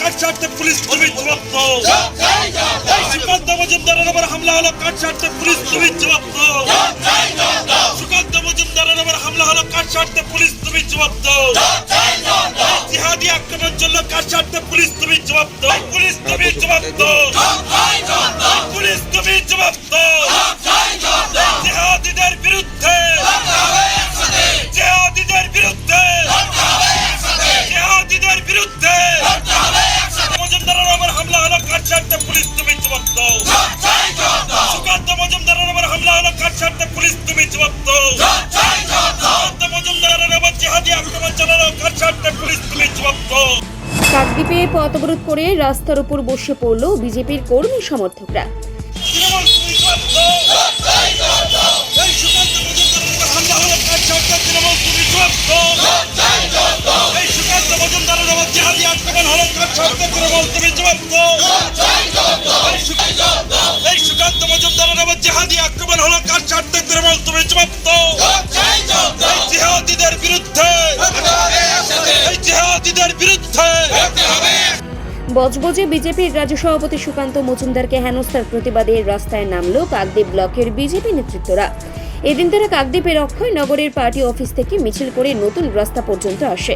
কাঠ ছাড়তে পুলিশ তুমি জবাব দাও এই মজুমদারের হামলা হলো কাঠ ছাড়তে পুলিশ তুমি জবাব দাও সুকান্ত মজুমদারের উপর হামলা কাঠ ছাড়তে পুলিশ তুমি জবাব দাও এই জিহাদি আক্রমণ চলল কাঠ ছাড়তে পুলিশ তুমি জবাব দাও পুলিশ তুমি জবাব দাও পুলিশ তুমি জবাব দাও জিহাদিদের বিরুদ্ধে। জিহাদিদের বিরুদ্ধে। পথ অবরোধ করে রাস্তার উপর বসে পড়ল বিজেপির কর্মী সমর্থকরা। বিরুদ্ধে। বজবজে বিজেপির রাজ্য সভাপতি সুকান্ত মজুমদারকে হেনস্থার প্রতিবাদে রাস্তায় নামল কাকদ্বীপ ব্লকের বিজেপি নেতৃত্বরা। এদিন তারা কাকদ্বীপের অক্ষয় নগরের পার্টি অফিস থেকে মিছিল করে নতুন রাস্তা পর্যন্ত আসে।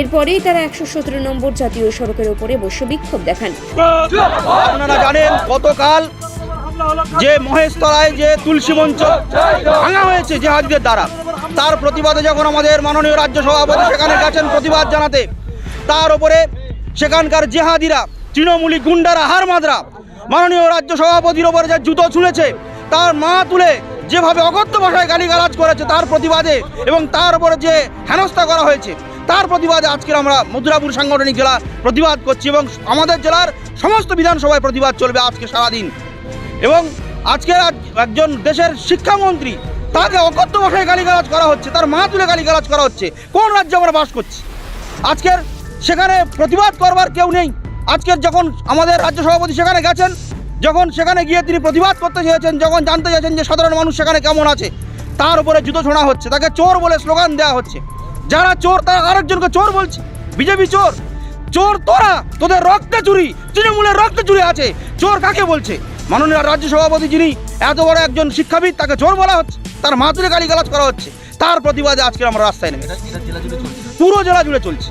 এরপরেই তারা একশো সতেরো নম্বর জাতীয় সড়কের উপরে বসে বিক্ষোভ দেখান। আপনারা জানেন গতকাল যে মহেশতলায় যে তুলসী মঞ্চ ভাঙা হয়েছে জেহাদিদের দ্বারা, তার প্রতিবাদে যখন আমাদের মাননীয় রাজ্য সভাপতি সেখানে গেছেন প্রতিবাদ জানাতে, তার উপরে সেখানকার জেহাদিরা, তৃণমূলী গুন্ডারা হার মাদরা। মাননীয় রাজ্য সভাপতির ওপরে যে জুতো ছুঁড়েছে, তার মা তুলে যেভাবে অগত্য ভাষায় গালিগালাজ করেছে তার প্রতিবাদে এবং তার উপরে যে হেনস্থা করা হয়েছে, তার প্রতিবাদে আজকের আমরা মথুরাপুর সাংগঠনিক জেলা প্রতিবাদ করছি এবং আমাদের জেলার সমস্ত বিধানসভায় প্রতিবাদ চলবে আজকে সারাদিন। এবং আজকে একজন দেশের শিক্ষামন্ত্রী, তাকে অকথ্য ভাষায় গালিগালাজ করা হচ্ছে, তার মা তুলে গালিগালাজ করা হচ্ছে। কোন রাজ্যে আমরা বাস করছি? আজকের সেখানে প্রতিবাদ করবার কেউ নেই। আজকের যখন আমাদের রাজ্য সভাপতি সেখানে গেছেন, যখন সেখানে গিয়ে তিনি প্রতিবাদ করতে চেয়েছেন, যখন জানতে চেয়েছেন যে সাধারণ মানুষ সেখানে কেমন আছে, তার উপরে জুতো ছোঁড়া হচ্ছে, তাকে চোর বলে স্লোগান দেওয়া হচ্ছে। যারা চোর, তারা আরেকজনকে চোর বলছে। বিজেপি চোর। চোর তোরা, তোদের রক্তে চুরি, তৃণমূলের রক্তে চুরি আছে। চোর কাকে বলছে? মাননীয় রাজ্য সভাপতি যিনি এত বড় একজন শিক্ষাবিদ, তাকে চোর বলা হচ্ছে। তার মাতুরে গালিগালাজ করা হচ্ছে। তার প্রতিবাদে আজকে আমরা রাস্তায় নেমে পুরো জেলা জুড়ে চলছে।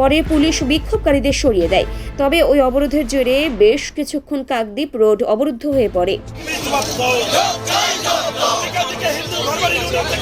পরে পুলিশ বিক্ষোভকারীদের সরিয়ে দেয়। তবে ওই অবরোধের জেরে বেশ কিছুক্ষণ কাকদ্বীপ রোড অবরুদ্ধ হয়ে পড়ে। তুমি দাও দিকে দিকে হিন্দু ধর্মের বিরুদ্ধে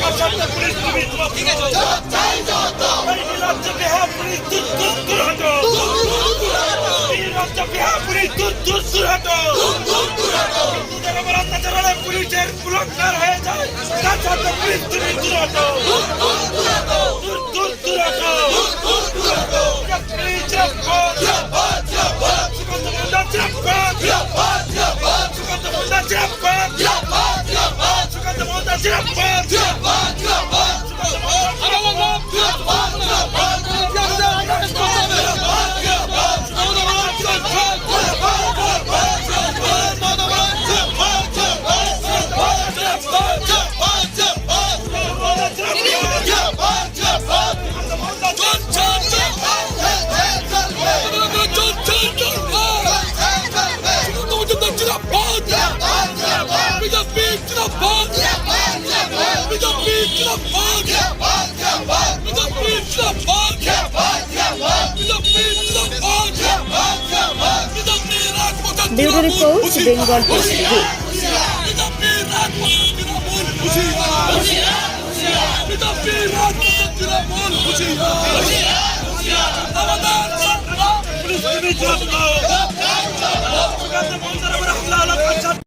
ব্যুরো পোস্ট বেঙ্গল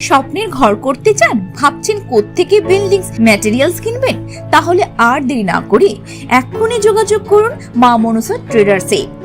স্বপ্নের ঘর করতে চান, ভাবছেন কোত্থেকে বিল্ডিংস ম্যাটেরিয়ালস কিনবেন? তাহলে আর দেরি না করে এক্ষুনি যোগাযোগ করুন মা মনসা ট্রেডার্সে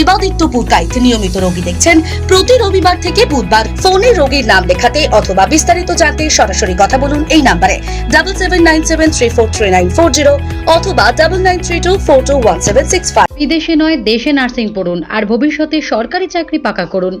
Debaditya Purkait নিয়মিত রোগী দেখছেন। প্রতি রবিবার থেকে বুধবার ফোনে রোগীর নাম লেখাতে অথবা বিস্তারিত জানতে সরাসরি কথা বলুন এই নাম্বারে। ডাবল অথবা ডাবল বিদেশে নয়, দেশে নার্সিং পড়ুন, আর ভবিষ্যতে সরকারি চাকরি পাকা করুন।